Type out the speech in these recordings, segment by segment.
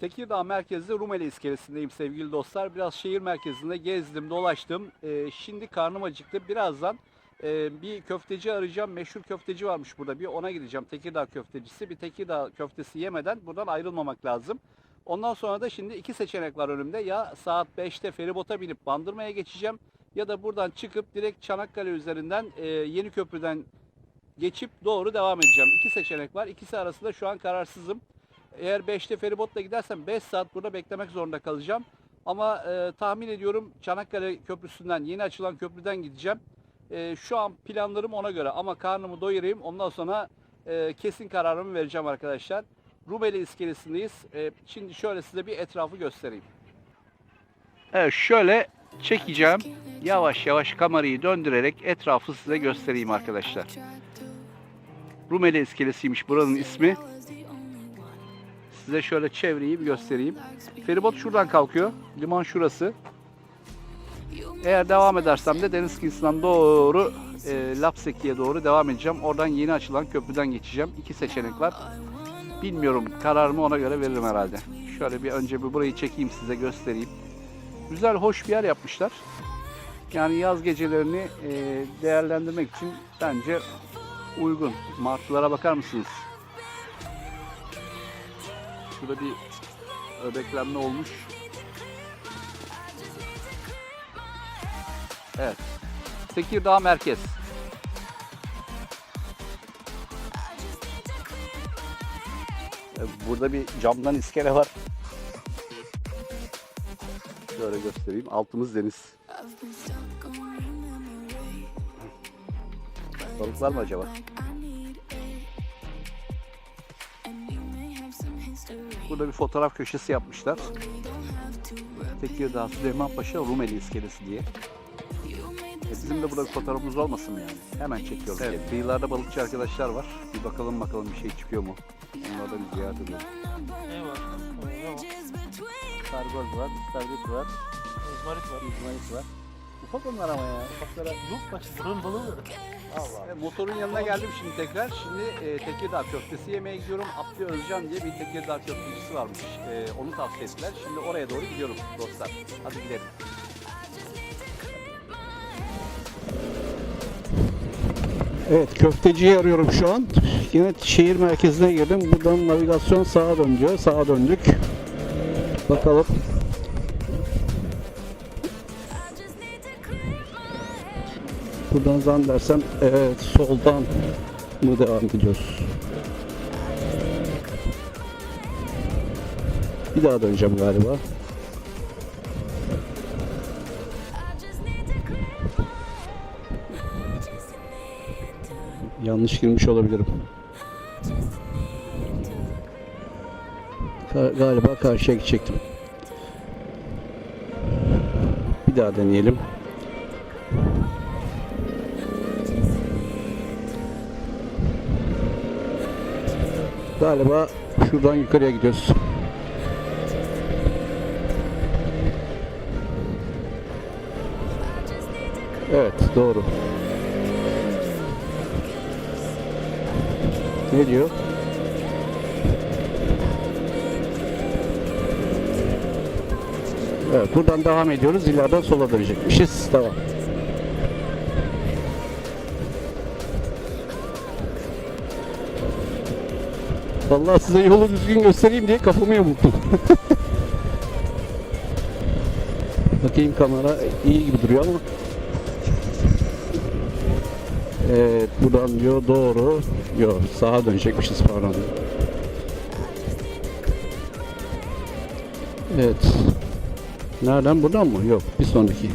Tekirdağ merkezde Rumeli iskelesindeyim sevgili dostlar. Biraz şehir merkezinde gezdim, dolaştım. Ee, şimdi karnım acıktı. Birazdan e, bir köfteci arayacağım. Meşhur köfteci varmış burada. Bir ona gideceğim. Tekirdağ köftecisi. Bir Tekirdağ köftesi yemeden buradan ayrılmamak lazım. Ondan sonra da şimdi iki seçenek var önümde. Ya saat 5'te feribota binip Bandırma'ya geçeceğim. Ya da buradan çıkıp direkt Çanakkale üzerinden e, Yeni Köprü'den geçip doğru devam edeceğim. İki seçenek var. İkisi arasında şu an kararsızım. Eğer 5'te feribotla gidersem 5 saat burada beklemek zorunda kalacağım. Ama e, tahmin ediyorum Çanakkale Köprüsü'nden, yeni açılan köprüden gideceğim. E, şu an planlarım ona göre ama karnımı doyurayım. Ondan sonra e, kesin kararımı vereceğim arkadaşlar. Rumeli iskelesindeyiz. E, şimdi şöyle size bir etrafı göstereyim. Evet şöyle çekeceğim. Yavaş yavaş kamerayı döndürerek etrafı size göstereyim arkadaşlar. Rumeli iskelesiymiş buranın ismi. Size şöyle çevreyi bir göstereyim. Feribot şuradan kalkıyor. Liman şurası. Eğer devam edersem de deniz kıyısından doğru e, Lapseki'ye doğru devam edeceğim. Oradan yeni açılan köprüden geçeceğim. İki seçenek var. Bilmiyorum. Kararımı ona göre veririm herhalde. Şöyle bir önce bir burayı çekeyim size göstereyim. Güzel, hoş bir yer yapmışlar. Yani yaz gecelerini e, değerlendirmek için bence uygun. Martılara bakar mısınız? Şurada bir öbeklenme olmuş. Evet. Tekirdağ merkez. Ee, Burada bir camdan iskele var. Şöyle göstereyim. Altımız deniz. Balıklar mı acaba? Burada bir fotoğraf köşesi yapmışlar. Tekirdağ Süleyman Paşa Rumeli iskelesi diye. E bizim de burada bir fotoğrafımız olmasın mı yani? Hemen çekiyorum. Evet, kıyılarda balıkçı arkadaşlar var. Bir bakalım bakalım bir şey çıkıyor mu? Onlardan bir ziyaret edelim. Ne var? Ne var? Sargoz var, istavrit var, İzmarit var. izmarit var. Ufak onlar ama ya. Ufaklara Yok bak buranın balığı var. E, motorun yanına geldim şimdi tekrar. Şimdi e, Tekirdağ köftesi yemeye gidiyorum. Abdi Özcan diye bir Tekirdağ köftecisi varmış. E, onu tavsiye ettiler. Şimdi oraya doğru gidiyorum dostlar. Hadi gidelim. Evet köfteciyi arıyorum şu an. Yine şehir merkezine girdim. Buradan navigasyon sağa dön diyor. Sağa döndük. Bakalım. Buradan zannedersem evet soldan mı devam ediyoruz? Bir daha döneceğim galiba. Yanlış girmiş olabilirim. Galiba karşıya gidecektim. Bir daha deneyelim. Galiba şuradan yukarıya gidiyoruz. Evet doğru. Ne diyor? Evet buradan devam ediyoruz. İleriden sola dönecekmişiz. Tamam. Vallahi size yolu düzgün göstereyim diye kafamı yamulttum. Bakayım kamera iyi gibi duruyor ama. Evet buradan diyor doğru. Yok sağa dönecekmişiz pardon. Evet. Nereden buradan mı? Yok bir sonraki.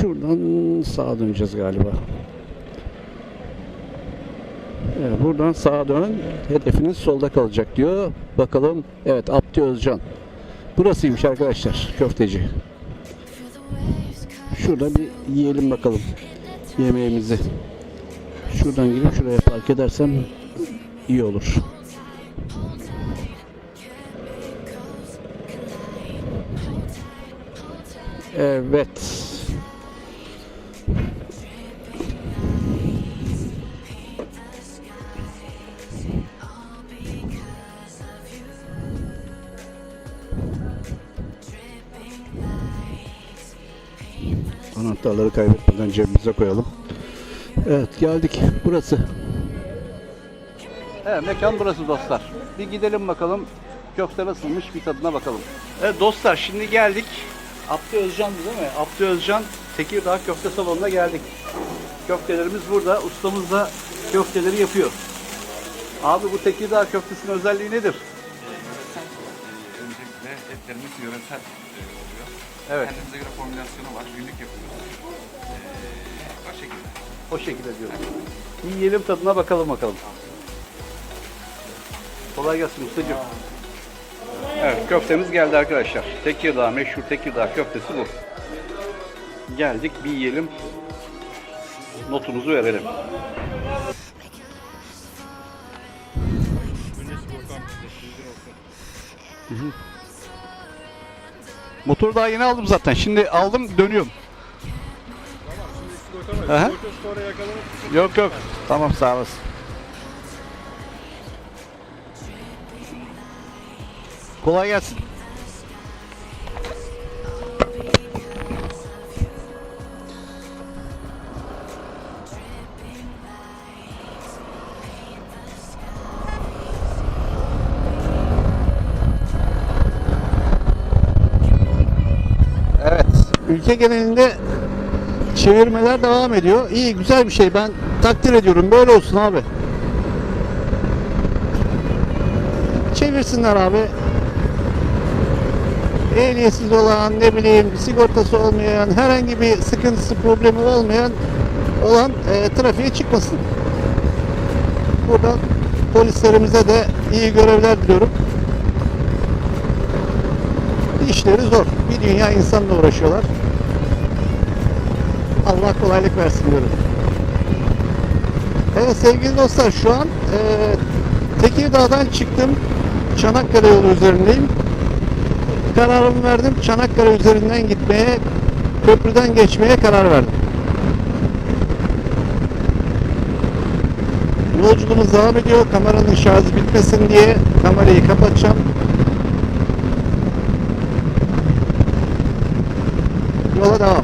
Şuradan sağa döneceğiz galiba. Evet, buradan sağa dön. Hedefiniz solda kalacak diyor. Bakalım. Evet Abdi Özcan. Burasıymış arkadaşlar köfteci. Şurada bir yiyelim bakalım yemeğimizi. Şuradan girip şuraya park edersem iyi olur. Evet. Cebimize koyalım. Evet geldik. Burası. Evet mekan burası dostlar. Bir gidelim bakalım köfte nasılmış bir tadına bakalım. Evet dostlar şimdi geldik. Abdü Özcan'dı değil mi? Abdü Özcan Tekirdağ Köfte Salonu'na geldik. Köftelerimiz burada. Ustamız da köfteleri yapıyor. Abi bu Tekirdağ köftesinin özelliği nedir? Öncelikle etlerimiz yöresel e, oluyor. Evet. Kendimize göre formülasyonu var, günlük yapıyoruz. Şekilde. O şekilde diyoruz. Yiyelim tadına bakalım bakalım. Kolay gelsin ustacığım. Evet köftemiz geldi arkadaşlar. Tekirdağ meşhur Tekirdağ köftesi bu. Geldik bir yiyelim. Notumuzu verelim. Motoru daha yeni aldım zaten. Şimdi aldım dönüyorum. Aha. Yok yok. Tamam sağ olasın. Kolay gelsin. Evet. Ülke genelinde çevirmeler devam ediyor. İyi güzel bir şey. Ben takdir ediyorum. Böyle olsun abi. Çevirsinler abi. Ehliyetsiz olan ne bileyim sigortası olmayan herhangi bir sıkıntısı problemi olmayan olan e, trafiğe çıkmasın. Buradan polislerimize de iyi görevler diliyorum. İşleri zor. Bir dünya insanla uğraşıyorlar. Allah kolaylık versin diyorum. Evet sevgili dostlar şu an e, Tekirdağ'dan çıktım. Çanakkale yolu üzerindeyim. Kararımı verdim. Çanakkale üzerinden gitmeye, köprüden geçmeye karar verdim. Yolculuğumuz devam ediyor. Kameranın şarjı bitmesin diye kamerayı kapatacağım. Yola devam.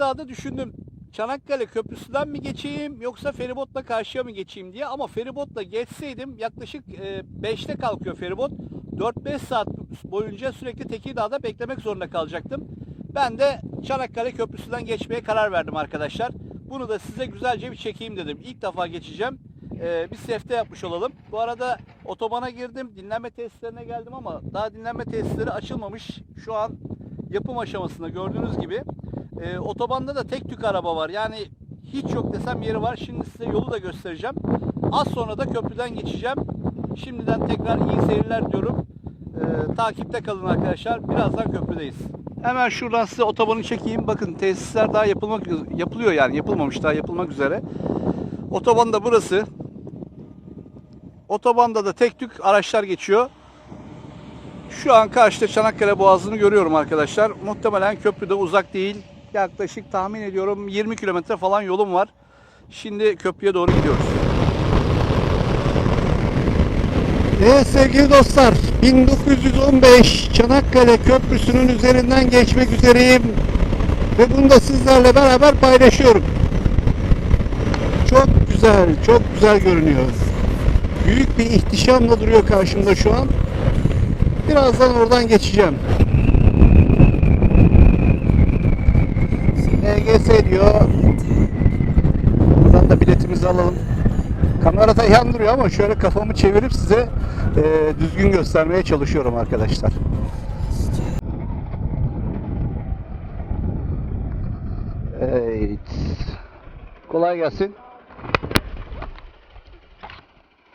Tekirdağ'da düşündüm. Çanakkale Köprüsü'nden mi geçeyim yoksa feribotla karşıya mı geçeyim diye ama feribotla geçseydim yaklaşık 5'te kalkıyor feribot. 4-5 saat boyunca sürekli Tekirdağ'da beklemek zorunda kalacaktım. Ben de Çanakkale Köprüsü'nden geçmeye karar verdim arkadaşlar. Bunu da size güzelce bir çekeyim dedim. İlk defa geçeceğim. Ee, bir sefte yapmış olalım. Bu arada otobana girdim. Dinlenme tesislerine geldim ama daha dinlenme tesisleri açılmamış. Şu an yapım aşamasında gördüğünüz gibi. Ee, otobanda da tek tük araba var. Yani hiç yok desem yeri var. Şimdi size yolu da göstereceğim. Az sonra da köprüden geçeceğim. Şimdiden tekrar iyi seyirler diyorum. Ee, takipte kalın arkadaşlar. Birazdan köprüdeyiz. Hemen şuradan size otobanı çekeyim. Bakın tesisler daha yapılmak yapılıyor yani yapılmamış daha yapılmak üzere. Otoban da burası. Otobanda da tek tük araçlar geçiyor. Şu an karşıda Çanakkale Boğazı'nı görüyorum arkadaşlar. Muhtemelen köprü de uzak değil. Yaklaşık tahmin ediyorum 20 kilometre falan yolum var. Şimdi köprüye doğru gidiyoruz. Evet sevgili dostlar 1915 Çanakkale Köprüsü'nün üzerinden geçmek üzereyim. Ve bunu da sizlerle beraber paylaşıyorum. Çok güzel, çok güzel görünüyor. Büyük bir ihtişamla duruyor karşımda şu an. Birazdan oradan geçeceğim. EGS diyor. Buradan da biletimizi alalım. Kamerada yan duruyor ama şöyle kafamı çevirip size e, düzgün göstermeye çalışıyorum arkadaşlar. Evet. Kolay gelsin.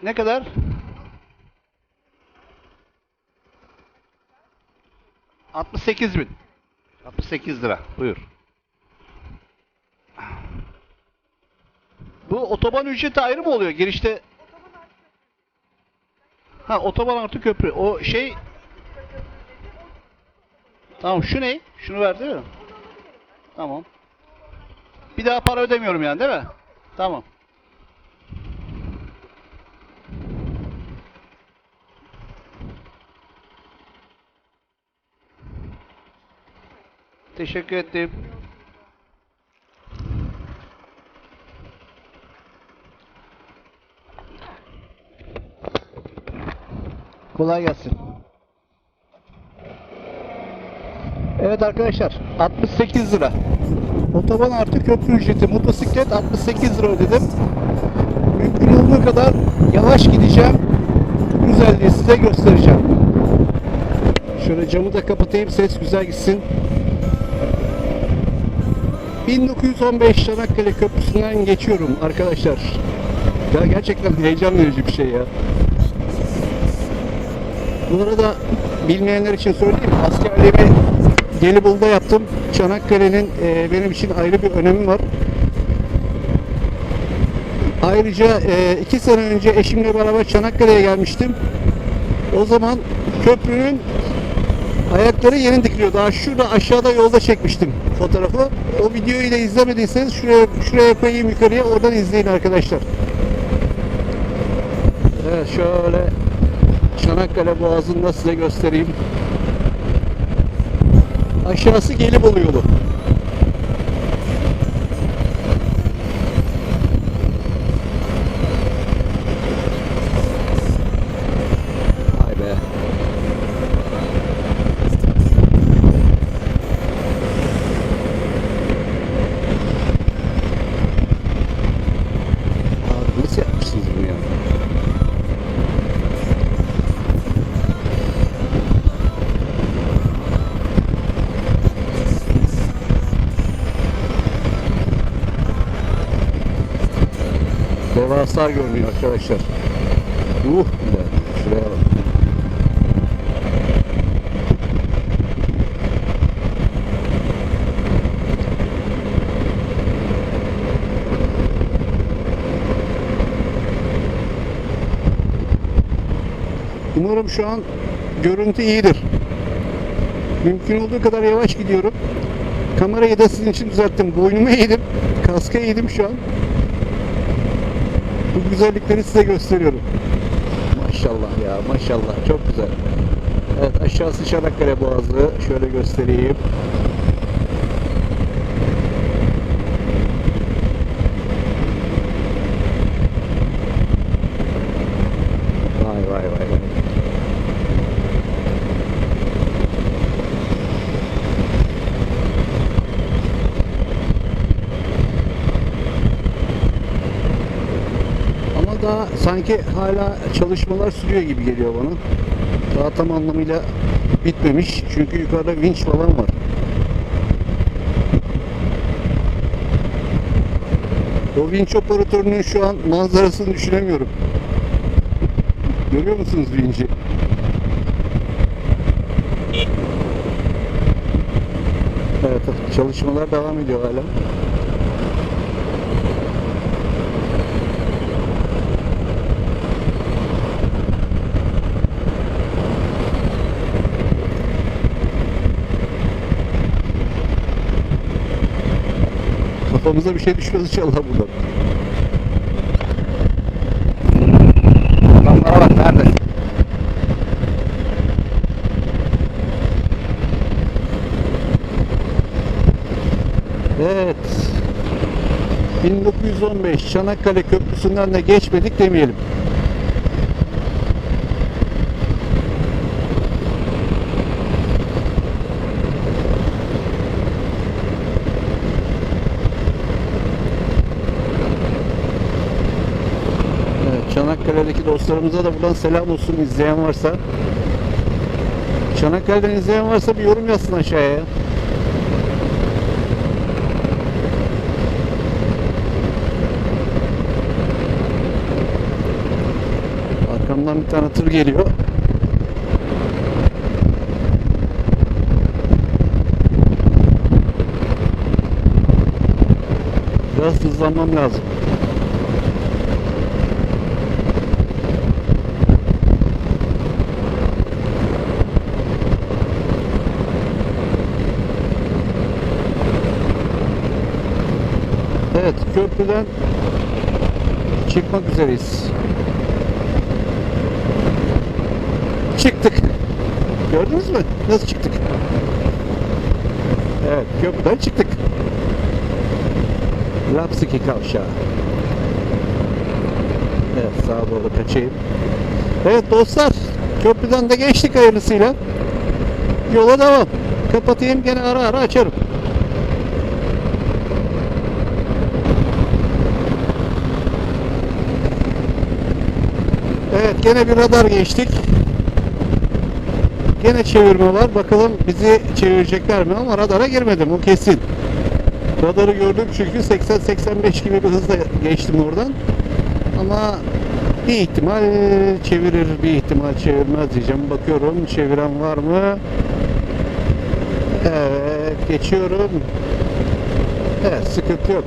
Ne kadar? 68 bin. 68 lira. Buyur. Bu otoban ücreti ayrı mı oluyor? Girişte Ha otoban artı köprü. O şey Tamam şu ne? Şunu verdi mi? Tamam. Bir daha para ödemiyorum yani değil mi? Tamam. Teşekkür ettim. Kolay gelsin. Evet arkadaşlar 68 lira. Otoban artı köprü ücreti motosiklet 68 lira ödedim. Mümkün olduğu kadar yavaş gideceğim. Güzelliği size göstereceğim. Şöyle camı da kapatayım ses güzel gitsin. 1915 Çanakkale Köprüsü'nden geçiyorum arkadaşlar. Ya gerçekten heyecan verici bir şey ya. Bu arada bilmeyenler için söyleyeyim. Askerliğimi Gelibolu'da yaptım. Çanakkale'nin e, benim için ayrı bir önemi var. Ayrıca e, iki sene önce eşimle beraber Çanakkale'ye gelmiştim. O zaman köprünün ayakları yeni dikiliyor. Daha şurada aşağıda yolda çekmiştim fotoğrafı. O videoyu da izlemediyseniz şuraya şuraya koyayım yukarıya oradan izleyin arkadaşlar. Evet şöyle Çanakkale Boğazı'nı da size göstereyim. Aşağısı Gelibolu yolu. Devasa görünüyor arkadaşlar. Uh be. Şuraya bak. Umarım şu an görüntü iyidir. Mümkün olduğu kadar yavaş gidiyorum. Kamerayı da sizin için düzelttim. Boynumu eğdim. Kaska eğdim şu an. Bu güzellikleri size gösteriyorum. Maşallah ya maşallah çok güzel. Evet aşağısı Çanakkale Boğazı. Şöyle göstereyim. Sanki hala çalışmalar sürüyor gibi geliyor bana. Daha tam anlamıyla bitmemiş. Çünkü yukarıda vinç falan var. O vinç operatörünün şu an manzarasını düşünemiyorum. Görüyor musunuz vinci? Evet çalışmalar devam ediyor hala. Kafamıza bir şey düşmez inşallah buradan. Adamlara bak nerede? Evet. 1915 Çanakkale Köprüsü'nden de geçmedik demeyelim. Evet, Çanakkale'deki dostlarımıza da buradan selam olsun izleyen varsa. Çanakkale'den izleyen varsa bir yorum yazsın aşağıya. ya. Arkamdan bir tane tır geliyor. Biraz hızlanmam lazım. Evet, köprüden çıkmak üzereyiz. Çıktık. Gördünüz mü? Nasıl çıktık? Evet köprüden çıktık. Lapsiki kavşağı. Evet sağa doğru kaçayım. Evet dostlar köprüden de geçtik hayırlısıyla. Yola devam. Kapatayım gene ara ara açarım. Evet gene bir radar geçtik. Gene çevirme var. Bakalım bizi çevirecekler mi ama radara girmedim o kesin. Radarı gördüm çünkü 80-85 gibi bir hızla geçtim oradan. Ama bir ihtimal çevirir, bir ihtimal çevirmez diyeceğim. Bakıyorum çeviren var mı? Evet, geçiyorum. Evet, sıkıntı yok.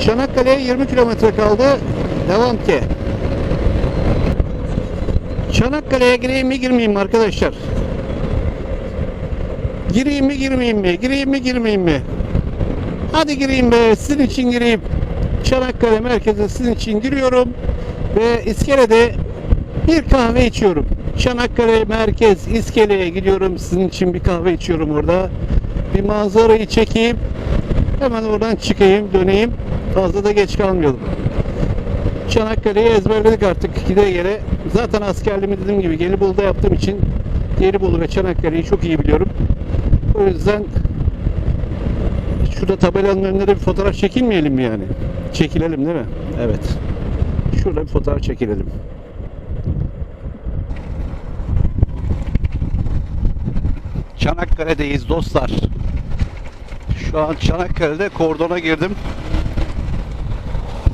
Çanakkale'ye 20 kilometre kaldı. Devam ki. Çanakkale'ye gireyim mi girmeyeyim mi arkadaşlar? Gireyim mi girmeyeyim mi? Gireyim mi girmeyeyim mi? Hadi gireyim be sizin için gireyim. Çanakkale merkeze sizin için giriyorum. Ve iskelede bir kahve içiyorum. Çanakkale merkez iskeleye gidiyorum. Sizin için bir kahve içiyorum orada. Bir manzarayı çekeyim. Hemen oradan çıkayım döneyim. Fazla da geç kalmayalım. Çanakkale'yi ezberledik artık gide gele. Zaten askerliğimi dediğim gibi Gelibolu'da yaptığım için Gelibolu ve Çanakkale'yi çok iyi biliyorum. O yüzden şurada tabelanın önünde de bir fotoğraf çekilmeyelim mi yani? Çekilelim değil mi? Evet. Şurada bir fotoğraf çekilelim. Çanakkale'deyiz dostlar. Şu an Çanakkale'de kordona girdim.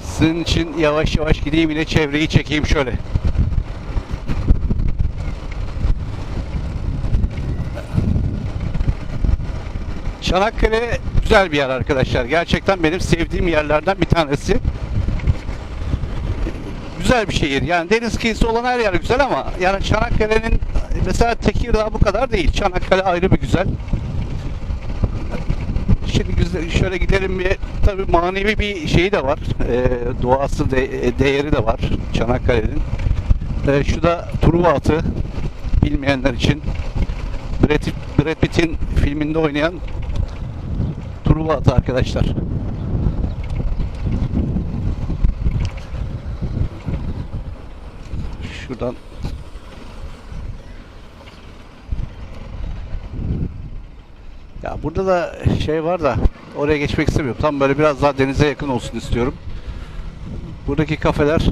Sizin için yavaş yavaş gideyim yine çevreyi çekeyim şöyle. Çanakkale güzel bir yer arkadaşlar. Gerçekten benim sevdiğim yerlerden bir tanesi. Güzel bir şehir. Yani deniz kıyısı olan her yer güzel ama yani Çanakkale'nin mesela Tekirdağ bu kadar değil. Çanakkale ayrı bir güzel. Şimdi güzel, şöyle gidelim bir tabii manevi bir şeyi de var. Ee, doğası de- değeri de var Çanakkale'nin. Ee, şu da Truva atı bilmeyenler için Brad, Brad Pitt'in filminde oynayan Truva atı arkadaşlar. Şuradan Ya burada da şey var da oraya geçmek istemiyorum. Tam böyle biraz daha denize yakın olsun istiyorum. Buradaki kafeler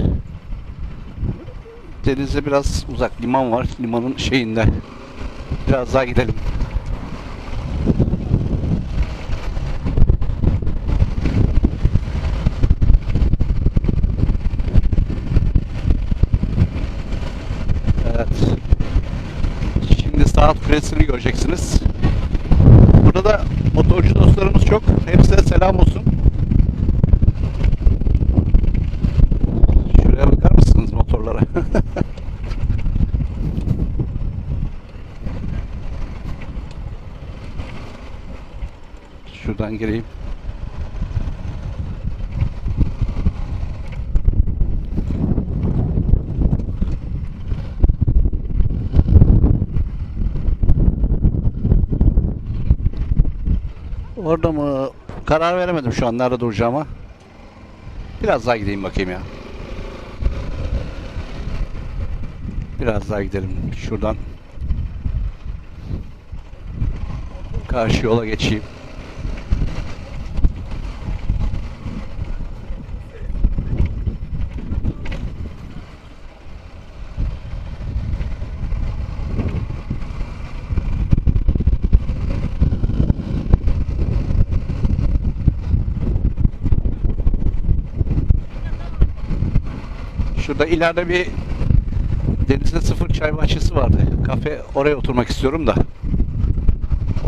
denize biraz uzak. Liman var. Limanın şeyinde. Biraz daha gidelim. Evet. Şimdi saat kulesini göreceksiniz. Burada da motorcu dostlarımız çok. Hepsine selam olsun. Şuraya bakar mısınız motorlara? Şuradan gireyim. Orada mı? Karar veremedim şu an nerede duracağıma. Biraz daha gideyim bakayım ya. Biraz daha gidelim şuradan. Karşı yola geçeyim. Şurada ileride bir denizde sıfır çay bahçesi vardı. Kafe oraya oturmak istiyorum da.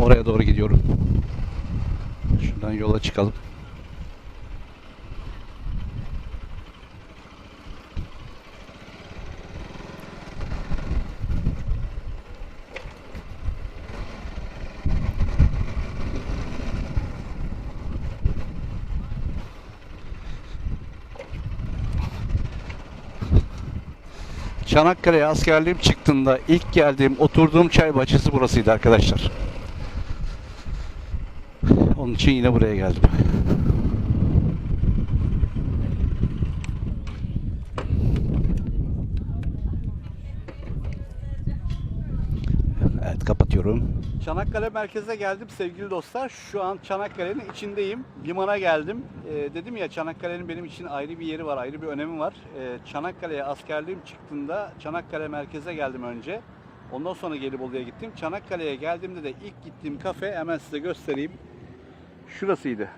Oraya doğru gidiyorum. Şuradan yola çıkalım. Çanakkale'ye askerliğim çıktığında ilk geldiğim, oturduğum çay bahçesi burasıydı arkadaşlar. Onun için yine buraya geldim. Evet kapatıyorum. Çanakkale merkeze geldim sevgili dostlar. Şu an Çanakkale'nin içindeyim. Limana geldim. Ee, dedim ya Çanakkale'nin benim için ayrı bir yeri var, ayrı bir önemi var. Ee, Çanakkale'ye askerliğim çıktığında Çanakkale merkeze geldim önce. Ondan sonra Gelibolu'ya gittim. Çanakkale'ye geldiğimde de ilk gittiğim kafe hemen size göstereyim. Şurasıydı.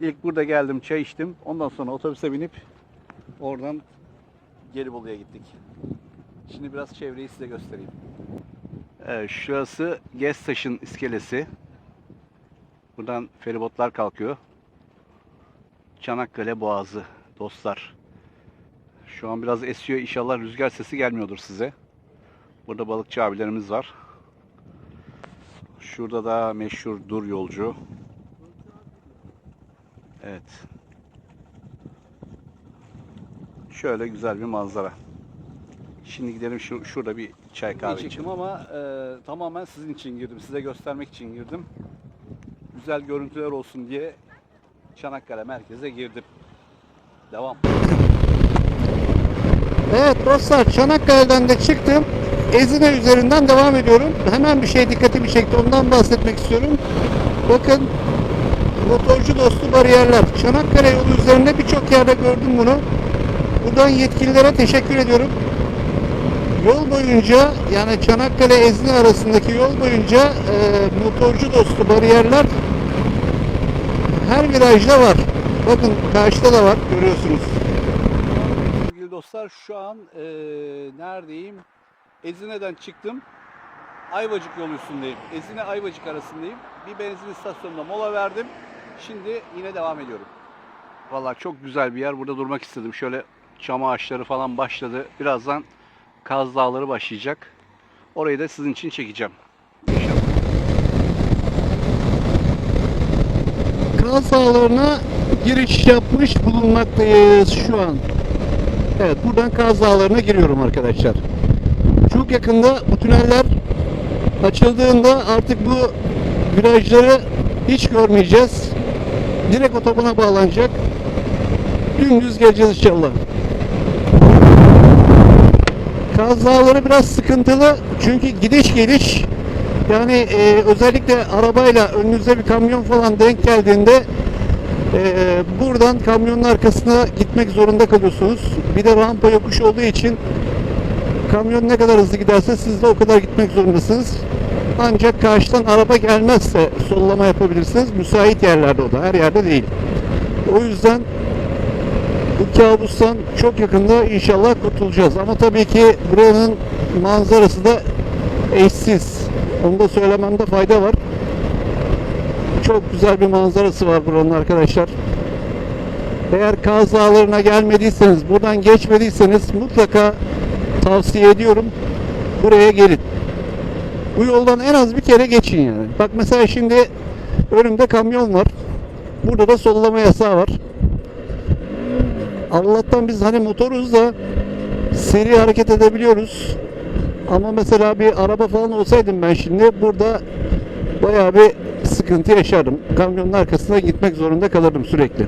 İlk burada geldim, çay içtim. Ondan sonra otobüse binip oradan Gelibolu'ya gittik. Şimdi biraz çevreyi size göstereyim. Evet, şurası Gestaş'ın iskelesi. Buradan feribotlar kalkıyor. Çanakkale Boğazı dostlar. Şu an biraz esiyor. İnşallah rüzgar sesi gelmiyordur size. Burada balıkçı abilerimiz var. Şurada da meşhur dur yolcu. Evet. Şöyle güzel bir manzara. Şimdi gidelim şu, şurada bir çay kahve içelim. ama e, tamamen sizin için girdim. Size göstermek için girdim. Güzel görüntüler olsun diye Çanakkale merkeze girdim. Devam. Evet dostlar Çanakkale'den de çıktım. Ezine üzerinden devam ediyorum. Hemen bir şey dikkatimi çekti. Ondan bahsetmek istiyorum. Bakın motorcu dostu bariyerler. Çanakkale yolu üzerinde birçok yerde gördüm bunu. Buradan yetkililere teşekkür ediyorum. Yol boyunca yani Çanakkale Ezine arasındaki yol boyunca e, motorcu dostu bariyerler her virajda var. Bakın karşıda da var görüyorsunuz. Sevgili dostlar şu an e, neredeyim? Ezine'den çıktım. Ayvacık yolu üstündeyim. Ezine Ayvacık arasındayım. Bir benzin istasyonunda mola verdim. Şimdi yine devam ediyorum. Vallahi çok güzel bir yer. Burada durmak istedim. Şöyle çam ağaçları falan başladı. Birazdan Kaz Dağları başlayacak. Orayı da sizin için çekeceğim. Kaz Dağları'na giriş yapmış bulunmaktayız şu an. Evet buradan Kaz Dağları'na giriyorum arkadaşlar. Çok yakında bu tüneller açıldığında artık bu virajları hiç görmeyeceğiz. Direkt otobana bağlanacak. Dümdüz geleceğiz inşallah. Kaz Dağları biraz sıkıntılı çünkü gidiş geliş yani e, özellikle arabayla önünüze bir kamyon falan denk geldiğinde e, buradan kamyonun arkasına gitmek zorunda kalıyorsunuz. Bir de rampa yokuş olduğu için kamyon ne kadar hızlı giderse siz de o kadar gitmek zorundasınız. Ancak karşıdan araba gelmezse sollama yapabilirsiniz. Müsait yerlerde o da her yerde değil. O yüzden bu kabustan çok yakında inşallah kurtulacağız. Ama tabii ki buranın manzarası da eşsiz. Onu da söylememde fayda var. Çok güzel bir manzarası var buranın arkadaşlar. Eğer Kaz Dağları'na gelmediyseniz, buradan geçmediyseniz mutlaka tavsiye ediyorum. Buraya gelin. Bu yoldan en az bir kere geçin yani. Bak mesela şimdi önümde kamyon var. Burada da sollama yasağı var. Allah'tan biz hani motoruz da seri hareket edebiliyoruz. Ama mesela bir araba falan olsaydım ben şimdi burada bayağı bir sıkıntı yaşardım. Kamyonun arkasına gitmek zorunda kalırdım sürekli.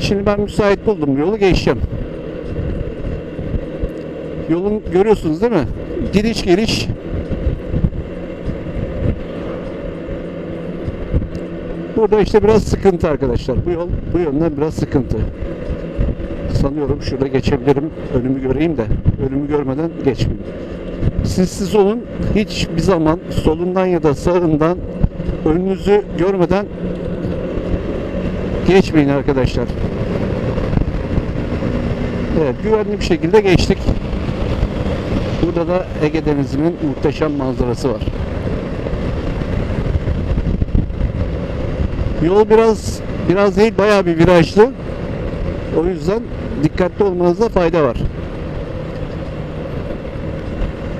Şimdi ben müsait buldum yolu geçeceğim. Yolun görüyorsunuz değil mi? Gidiş geliş Burada işte biraz sıkıntı arkadaşlar. Bu yol bu yönden biraz sıkıntı. Sanıyorum şurada geçebilirim. Önümü göreyim de önümü görmeden geçmeyeyim. Siz olun. Hiçbir zaman solundan ya da sağından önünüzü görmeden geçmeyin arkadaşlar. Evet güvenli bir şekilde geçtik. Burada da Ege Denizi'nin muhteşem manzarası var. Yol biraz biraz değil bayağı bir virajlı. O yüzden dikkatli olmanızda fayda var.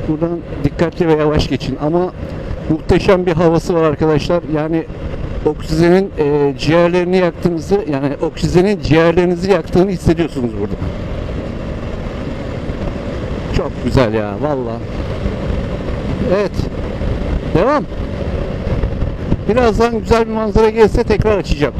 Buradan dikkatli ve yavaş geçin ama muhteşem bir havası var arkadaşlar. Yani oksijenin e, ciğerlerini yaktığınızı yani oksijenin ciğerlerinizi yaktığını hissediyorsunuz burada. Çok güzel ya valla. Evet. Devam. Birazdan güzel bir manzara gelirse tekrar açacağım.